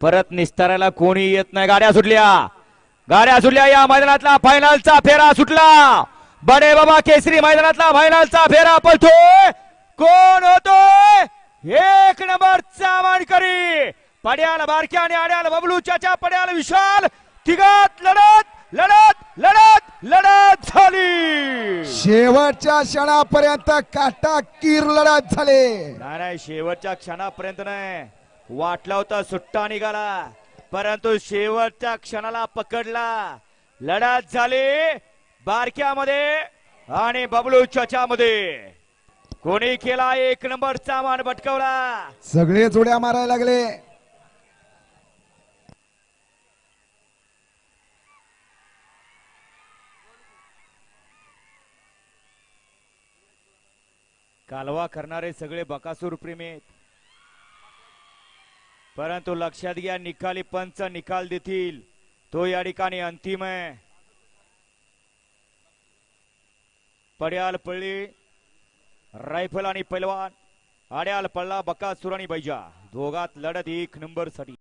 परत निस्तारायला कोणी येत नाही. गाड्या सुटल्या. गाड्या सुटल्या या मैदानातला फायनलचा फेरा सुटला. बडे बाबा केसरी मैदानातला फायनलचा फेरा पळतोय कोण होतोय एक नंबरचा मानकरी पड्याल बारक्या आणि आड्याल बबलू चाचा पड्याल विशाल. तिघात लढत लढत लढत लढत झाली. शेवटच्या क्षणापर्यंत काटा कीर लढत झाले. नाही नाही शेवटच्या क्षणापर्यंत नाही. वाटला होता सुट्टा निघाला परंतु शेवटच्या क्षणाला पकडला. लढत झाली बारक्यामध्ये आणि बबलू मध्ये कोणी केला एक नंबरचा मान भटकवला? सगळे जोड्या मारायला लागले. कालवा करणारे सगळे बकासूर प्रेमी आहेत. परंतु लक्षात घ्या निकाली पंच निकाल देतील. तो या ठिकाणी अंतिम आहे. पड्याल पळली रायफल आणि पैलवान. आड्याल पडला बकासूर आणि बैजा. दोघात लढत एक नंबरसाठी